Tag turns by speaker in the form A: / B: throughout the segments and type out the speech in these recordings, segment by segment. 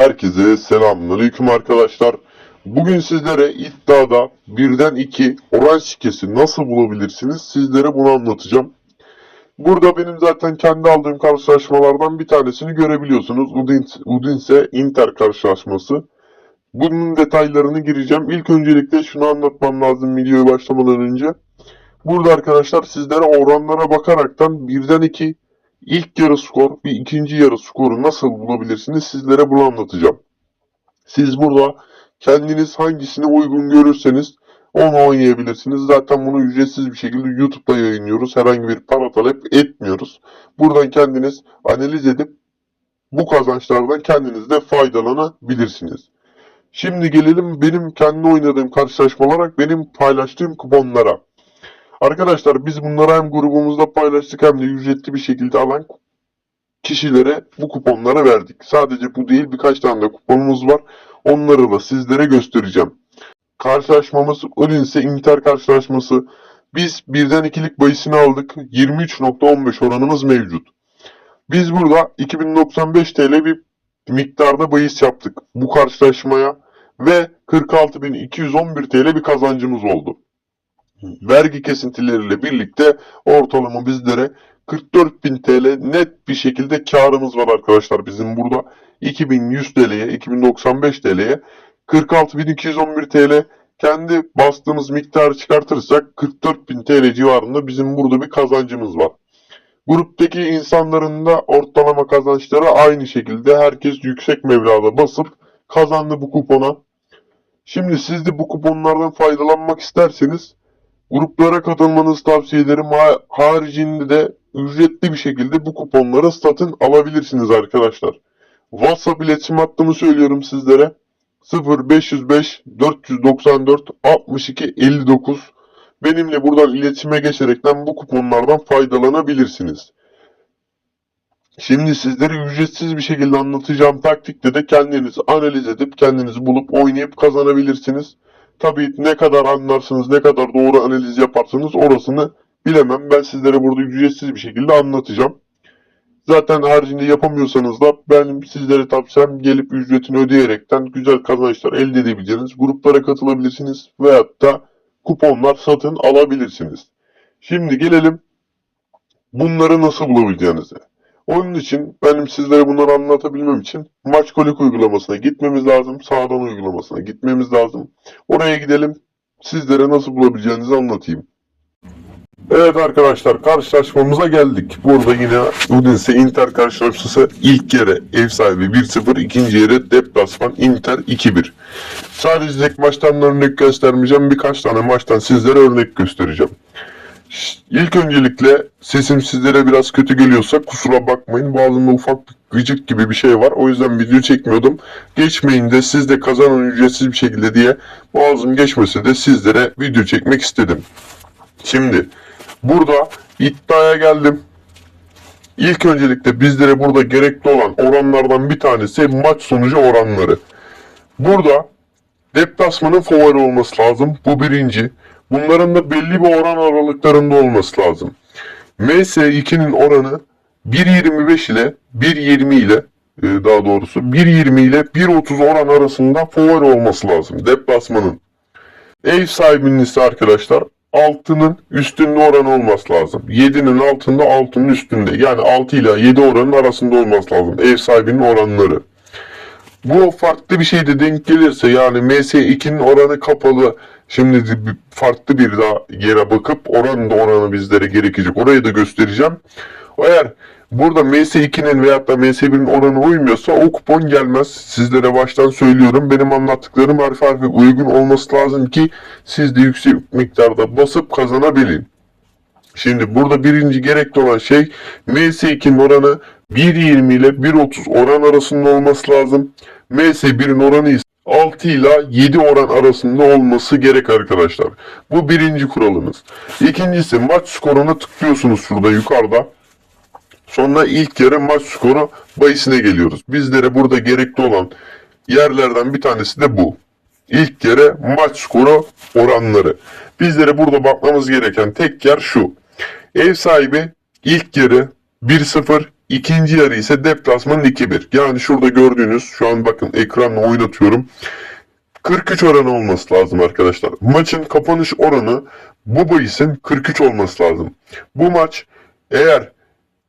A: Herkese selamünaleyküm arkadaşlar. Bugün sizlere iddiada birden 2 oran şikesi nasıl bulabilirsiniz sizlere bunu anlatacağım. Burada benim zaten kendi aldığım karşılaşmalardan bir tanesini görebiliyorsunuz. Udinese, Udinese Inter karşılaşması. Bunun detaylarını gireceğim. İlk öncelikle şunu anlatmam lazım videoya başlamadan önce. Burada arkadaşlar sizlere oranlara bakaraktan birden 2 ilk yarı skor ve ikinci yarı skoru nasıl bulabilirsiniz sizlere bunu anlatacağım. Siz burada kendiniz hangisini uygun görürseniz onu oynayabilirsiniz. Zaten bunu ücretsiz bir şekilde YouTube'da yayınlıyoruz. Herhangi bir para talep etmiyoruz. Buradan kendiniz analiz edip bu kazançlardan kendiniz de faydalanabilirsiniz. Şimdi gelelim benim kendi oynadığım karşılaşmalara, benim paylaştığım kuponlara. Arkadaşlar biz bunları hem grubumuzda paylaştık hem de ücretli bir şekilde alan kişilere bu kuponları verdik. Sadece bu değil birkaç tane de kuponumuz var. Onları da sizlere göstereceğim. Karşılaşmamız Udinese Inter karşılaşması. Biz birden ikilik bayisini aldık. 23.15 oranımız mevcut. Biz burada 2095 TL bir miktarda bahis yaptık bu karşılaşmaya ve 46.211 TL bir kazancımız oldu vergi kesintileriyle birlikte ortalama bizlere 44.000 TL net bir şekilde karımız var arkadaşlar bizim burada 2100 TL'ye 2095 TL'ye 46.211 TL kendi bastığımız miktarı çıkartırsak 44.000 TL civarında bizim burada bir kazancımız var. Gruptaki insanların da ortalama kazançları aynı şekilde herkes yüksek meblağda basıp kazandı bu kupona. Şimdi siz de bu kuponlardan faydalanmak isterseniz Gruplara katılmanızı tavsiye ederim. Ha- haricinde de ücretli bir şekilde bu kuponları satın alabilirsiniz arkadaşlar. WhatsApp iletişim hattımı söylüyorum sizlere. 0505 494 62 59 Benimle buradan iletişime geçerekten bu kuponlardan faydalanabilirsiniz. Şimdi sizlere ücretsiz bir şekilde anlatacağım taktikte de kendiniz analiz edip kendinizi bulup oynayıp kazanabilirsiniz. Tabii ne kadar anlarsınız, ne kadar doğru analiz yaparsınız orasını bilemem. Ben sizlere burada ücretsiz bir şekilde anlatacağım. Zaten haricinde yapamıyorsanız da benim sizlere tavsiyem gelip ücretini ödeyerekten güzel kazançlar elde edebileceğiniz gruplara katılabilirsiniz veyahut da kuponlar satın alabilirsiniz. Şimdi gelelim bunları nasıl bulabileceğinize. Onun için benim sizlere bunları anlatabilmem için maç kolik uygulamasına gitmemiz lazım. Sağdan uygulamasına gitmemiz lazım. Oraya gidelim. Sizlere nasıl bulabileceğinizi anlatayım. Evet arkadaşlar karşılaşmamıza geldik. Burada yine Udinese Inter karşılaşması ilk yere ev sahibi 1-0, ikinci yere deplasman Inter 2-1. Sadece tek maçtan örnek göstermeyeceğim. Birkaç tane maçtan sizlere örnek göstereceğim. İlk öncelikle sesim sizlere biraz kötü geliyorsa kusura bakmayın. Boğazımda ufak bir gıcık gibi bir şey var. O yüzden video çekmiyordum. Geçmeyin de siz de kazanın ücretsiz bir şekilde diye boğazım geçmese de sizlere video çekmek istedim. Şimdi burada iddiaya geldim. İlk öncelikle bizlere burada gerekli olan oranlardan bir tanesi maç sonucu oranları. Burada deplasmanın favori olması lazım. Bu birinci. Bunların da belli bir oran aralıklarında olması lazım. MS2'nin oranı 1.25 ile 1.20 ile e, daha doğrusu 1.20 ile 1.30 oran arasında favori olması lazım deplasmanın. Ev sahibinin ise arkadaşlar altının üstünde oran olması lazım. 7'nin altında altının üstünde. Yani 6 ile 7 oranın arasında olması lazım. Ev sahibinin oranları. Bu farklı bir şey de denk gelirse yani MS2'nin oranı kapalı. Şimdi farklı bir daha yere bakıp oranın da oranı bizlere gerekecek. Orayı da göstereceğim. Eğer burada MS2'nin veyahut da MS1'in oranı uymuyorsa o kupon gelmez. Sizlere baştan söylüyorum. Benim anlattıklarım harfi harfi uygun olması lazım ki siz de yüksek miktarda basıp kazanabilin. Şimdi burada birinci gerekli olan şey MS2'nin oranı 1.20 ile 1.30 oran arasında olması lazım. MS1'in oranı ise 6 ile 7 oran arasında olması gerek arkadaşlar. Bu birinci kuralımız. İkincisi maç skoruna tıklıyorsunuz şurada yukarıda. Sonra ilk yarı maç skoru bahisine geliyoruz. Bizlere burada gerekli olan yerlerden bir tanesi de bu. İlk yarı maç skoru oranları. Bizlere burada bakmamız gereken tek yer şu. Ev sahibi ilk yarı 1-0, İkinci yarı ise deplasmanın 2-1. Yani şurada gördüğünüz şu an bakın ekranla oynatıyorum. 43 oranı olması lazım arkadaşlar. Maçın kapanış oranı bu bahisin 43 olması lazım. Bu maç eğer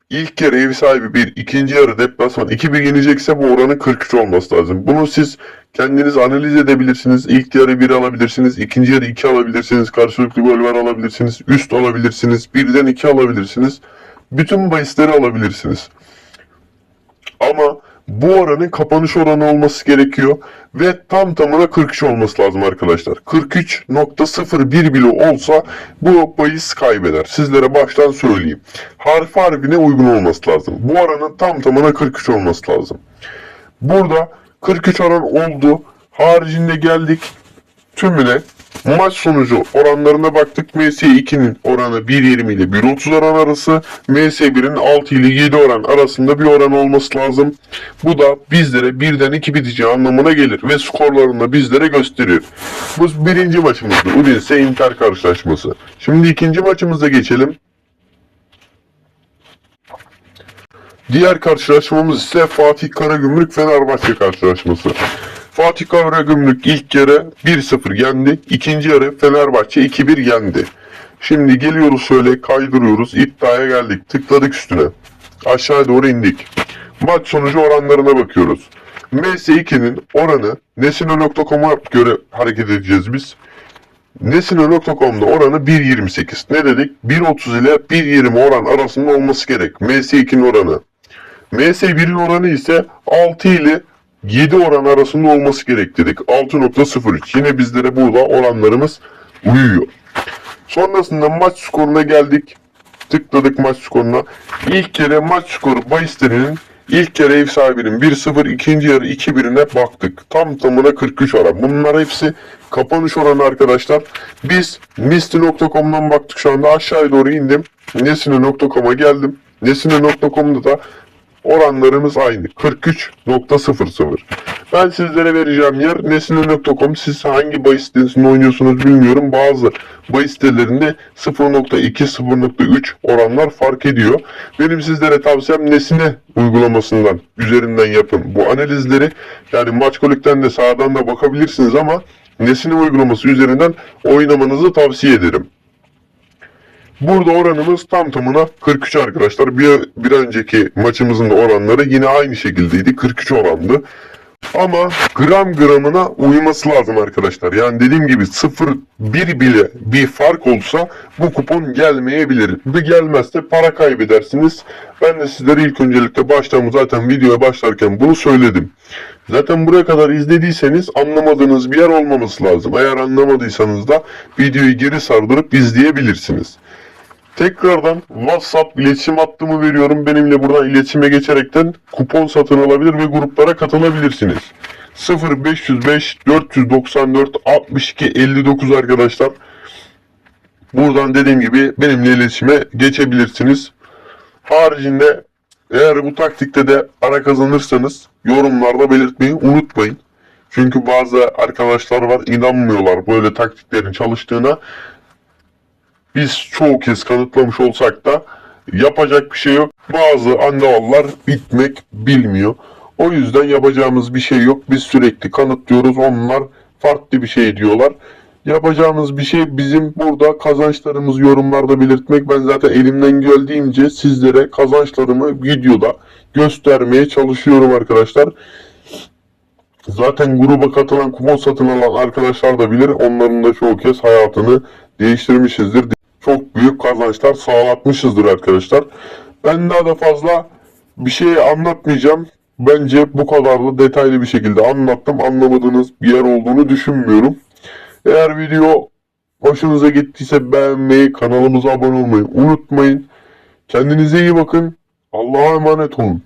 A: ilk yarı ev sahibi 1, ikinci yarı deplasman 2-1 yenecekse bu oranın 43 olması lazım. Bunu siz kendiniz analiz edebilirsiniz. İlk yarı 1 alabilirsiniz, ikinci yarı 2 alabilirsiniz, karşılıklı gol var alabilirsiniz, üst alabilirsiniz, birden 2 alabilirsiniz. Bütün bahisleri alabilirsiniz. Ama bu oranın kapanış oranı olması gerekiyor ve tam tamına 43 olması lazım arkadaşlar. 43.01 bile olsa bu bahis kaybeder. Sizlere baştan söyleyeyim. Harf harfine uygun olması lazım. Bu oranın tam tamına 43 olması lazım. Burada 43 oran oldu. Haricinde geldik tümüne maç sonucu oranlarına baktık. MS2'nin oranı 1.20 ile 1.30 oran arası. MS1'in 6 ile 7 oran arasında bir oran olması lazım. Bu da bizlere 1'den 2 biteceği anlamına gelir ve skorlarını da bizlere gösteriyor. Bu birinci maçımızdı. Udinese Inter karşılaşması. Şimdi ikinci maçımıza geçelim. Diğer karşılaşmamız ise Fatih Karagümrük Fenerbahçe karşılaşması. Fatih Karagümrük ilk yarı 1-0 yendi. İkinci yarı Fenerbahçe 2-1 yendi. Şimdi geliyoruz şöyle kaydırıyoruz. İddiaya geldik. Tıkladık üstüne. Aşağı doğru indik. Maç sonucu oranlarına bakıyoruz. MS2'nin oranı Nesino.com'a göre hareket edeceğiz biz. Nesino.com'da oranı 1.28. Ne dedik? 1.30 ile 1.20 oran arasında olması gerek. MS2'nin oranı. MS1'in oranı ise 6 ile 7 oran arasında olması gerek dedik. 6.03. Yine bizlere burada oranlarımız uyuyor. Sonrasında maç skoruna geldik. Tıkladık maç skoruna. İlk kere maç skoru bahislerinin ilk kere ev sahibinin 1-0, ikinci yarı 2-1'ine baktık. Tam tamına 43 oran. Bunlar hepsi kapanış oranı arkadaşlar. Biz Misty.com'dan baktık şu anda aşağıya doğru indim. Nesine.com'a geldim. Nesine.com'da da oranlarımız aynı. 43.00. Ben sizlere vereceğim yer nesne.com. Siz hangi bahis sitesinde oynuyorsunuz bilmiyorum. Bazı bahis sitelerinde 0.2, 0.3 oranlar fark ediyor. Benim sizlere tavsiyem Nesine uygulamasından, üzerinden yapın. Bu analizleri yani Maçkolik'ten de sağdan da bakabilirsiniz ama Nesine uygulaması üzerinden oynamanızı tavsiye ederim. Burada oranımız tam tamına 43 arkadaşlar. Bir, bir önceki maçımızın oranları yine aynı şekildeydi. 43 orandı. Ama gram gramına uyması lazım arkadaşlar. Yani dediğim gibi 0-1 bile bir fark olsa bu kupon gelmeyebilir. Bir gelmezse para kaybedersiniz. Ben de sizlere ilk öncelikle baştan zaten videoya başlarken bunu söyledim. Zaten buraya kadar izlediyseniz anlamadığınız bir yer olmaması lazım. Eğer anlamadıysanız da videoyu geri sardırıp izleyebilirsiniz. Tekrardan WhatsApp iletişim hattımı veriyorum. Benimle buradan iletişime geçerekten kupon satın alabilir ve gruplara katılabilirsiniz. 0505 494 62 59 arkadaşlar. Buradan dediğim gibi benimle iletişime geçebilirsiniz. Haricinde eğer bu taktikte de ara kazanırsanız yorumlarda belirtmeyi unutmayın. Çünkü bazı arkadaşlar var inanmıyorlar böyle taktiklerin çalıştığına biz çoğu kez kanıtlamış olsak da yapacak bir şey yok. Bazı andavallar bitmek bilmiyor. O yüzden yapacağımız bir şey yok. Biz sürekli kanıtlıyoruz. Onlar farklı bir şey diyorlar. Yapacağımız bir şey bizim burada kazançlarımızı yorumlarda belirtmek. Ben zaten elimden geldiğince sizlere kazançlarımı videoda göstermeye çalışıyorum arkadaşlar. Zaten gruba katılan kupon satın alan arkadaşlar da bilir. Onların da çoğu kez hayatını değiştirmişizdir çok büyük kazançlar sağlatmışızdır arkadaşlar. Ben daha da fazla bir şey anlatmayacağım. Bence bu kadar da detaylı bir şekilde anlattım. Anlamadığınız bir yer olduğunu düşünmüyorum. Eğer video hoşunuza gittiyse beğenmeyi, kanalımıza abone olmayı unutmayın. Kendinize iyi bakın. Allah'a emanet olun.